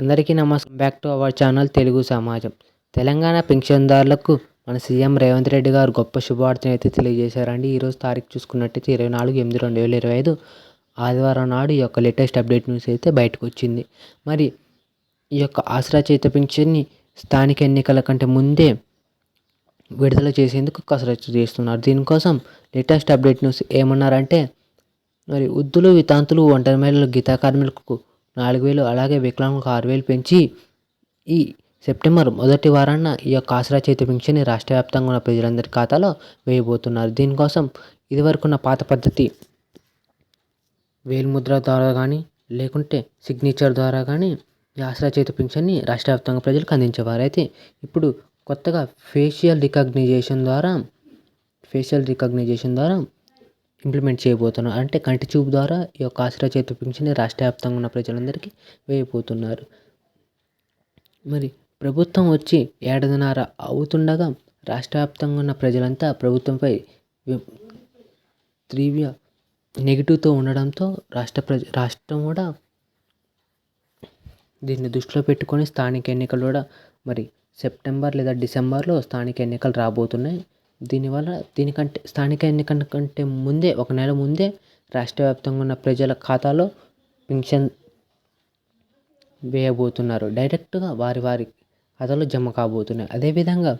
అందరికీ నమస్కారం. Back to our channel Telugu Samajam Telangana పెన్షన్దారులకు మన సీఎం రేవంత్ రెడ్డి గారు గొప్ప శుభవార్తను అయితే తెలియజేశారండి. ఈరోజు తారీఖు చూసుకున్నట్టయితే ఇరవై నాలుగు ఎనిమిది రెండు వేల ఇరవై ఐదు ఆదివారం నాడు ఈ యొక్క లేటెస్ట్ అప్డేట్ న్యూస్ అయితే బయటకు వచ్చింది. మరి ఈ యొక్క ఆసరా చేత పింఛన్ని స్థానిక ఎన్నికల కంటే ముందే విడుదల చేసేందుకు కసరత్తు చేస్తున్నారు. దీనికోసం లేటెస్ట్ అప్డేట్ న్యూస్ ఏమన్నారంటే మరి వృద్ధులు వితాంతులు ఒంటరి మహిళలు గీతా కార్మికులకు నాలుగు వేలు అలాగే వికలాంగులకు ఆరు వేలు పెంచి ఈ సెప్టెంబర్ మొదటి వారాన ఈ యొక్క ఆసరా చేతి పింఛన్ని రాష్ట్ర వ్యాప్తంగా ఉన్న ప్రజలందరి ఖాతాలో వేయబోతున్నారు. దీనికోసం ఇదివరకున్న పాత పద్ధతి వేలిముద్ర ద్వారా కానీ లేకుంటే సిగ్నేచర్ ద్వారా కానీ ఈ ఆసరా చేతి పింఛన్ని రాష్ట్ర వ్యాప్తంగా ప్రజలకు అందించేవారు. అయితే ఇప్పుడు కొత్తగా ఫేషియల్ రికగ్నైజేషన్ ద్వారా ఫేషియల్ రికగ్నైజేషన్ ద్వారా ఇంప్లిమెంట్ చేయబోతున్నారు. అంటే కంటి చూపు ద్వారా ఈ యొక్క ఆసరా చేతి పింఛన్ని రాష్ట్ర వ్యాప్తంగా ఉన్న ప్రజలందరికీ వేయబోతున్నారు. మరి ప్రభుత్వం వచ్చి ఏడాదిన్నర అవుతుండగా రాష్ట్ర వ్యాప్తంగా ఉన్న ప్రజలంతా ప్రభుత్వంపై తీవ్ర నెగిటివ్తో ఉండడంతో రాష్ట్ర ప్రజ రాష్ట్రం కూడా దీన్ని దృష్టిలో పెట్టుకొని స్థానిక ఎన్నికలు కూడా మరి సెప్టెంబర్ లేదా డిసెంబర్లో స్థానిక ఎన్నికలు రాబోతున్నాయి. దీనివల్ల దీనికంటే స్థానిక ఎన్నికల కంటే ముందే ఒక నెల ముందే రాష్ట్ర వ్యాప్తంగా ఉన్న ప్రజల ఖాతాలో పింఛన్ వేయబోతున్నారు. డైరెక్ట్గా వారి వారి ఖాతాలో జమ కాబోతున్నాయి. అదేవిధంగా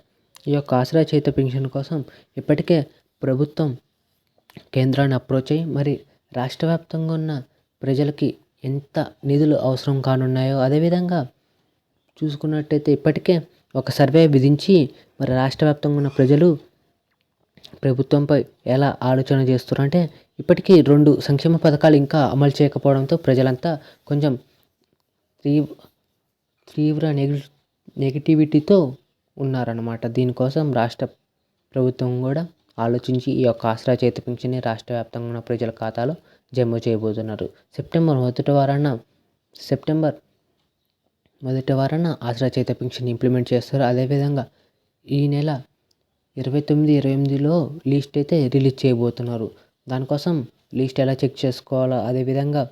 ఈ యొక్క ఆసరా చేత పింఛన్ కోసం ఇప్పటికే ప్రభుత్వం కేంద్రాన్ని అప్రోచ్ అయ్యి మరి రాష్ట్ర వ్యాప్తంగా ఉన్న ప్రజలకి ఎంత నిధులు అవసరం కానున్నాయో అదేవిధంగా చూసుకున్నట్టయితే ఇప్పటికే ఒక సర్వే విధించి మరి రాష్ట్ర వ్యాప్తంగా ఉన్న ప్రజలు ప్రభుత్వంపై ఎలా ఆలోచన చేస్తున్నారంటే ఇప్పటికీ రెండు సంక్షేమ పథకాలు ఇంకా అమలు చేయకపోవడంతో ప్రజలంతా కొంచెం తీవ్ర తీవ్ర నెగి నెగిటివిటీతో ఉన్నారన్నమాట. దీనికోసం రాష్ట్ర ప్రభుత్వం కూడా ఆలోచించి ఈ యొక్క ఆసరా చేతి పింఛన్ని రాష్ట్ర వ్యాప్తంగా ఉన్న ప్రజల ఖాతాలో జమ చేయబోతున్నారు. సెప్టెంబర్ మొదటి వారాన సెప్టెంబర్ మొదటి వారాన ఆసరా చేత పింఛన్ ఇంప్లిమెంట్ చేస్తారు. అదేవిధంగా ఈ నెల ఇరవై తొమ్మిది ఇరవై ఎనిమిదిలో లిస్ట్ అయితే రిలీజ్ చేయబోతున్నారు. దానికోసం లిస్ట్ ఎలా చెక్ చేసుకోవాలో అదేవిధంగా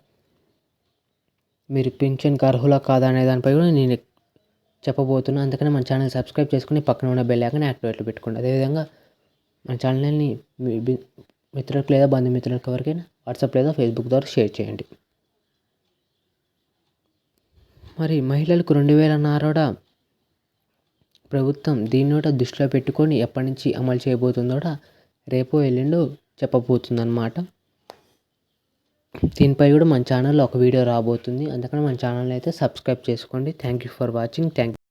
మీరు పింఛన్కి అర్హులా కాదా అనే దానిపై కూడా నేను చెప్పబోతున్నాను అందుకని మన ఛానల్ సబ్స్క్రైబ్ చేసుకుని పక్కన ఉన్న బెల్ ఐకాన్ యాక్టివేట్లో పెట్టుకోండి. అదేవిధంగా మన ఛానల్ని మీ మిత్రులకు లేదా బంధుమిత్రులకు ఎవరికైనా వాట్సాప్ లేదా ఫేస్బుక్ ద్వారా షేర్ చేయండి. మరి మహిళలకు రెండు వేల నారోడా ప్రభుత్వం దీన్ని కూడా దృష్టిలో పెట్టుకొని ఎప్పటి నుంచి అమలు చేయబోతుందో రేపో ఎల్లుండో చెప్పబోతుందన్నమాట. దీనిపై కూడా మన ఛానల్లో ఒక వీడియో రాబోతుంది. అందుకని మన ఛానల్ అయితే సబ్స్క్రైబ్ చేసుకోండి. Thank you for watching thank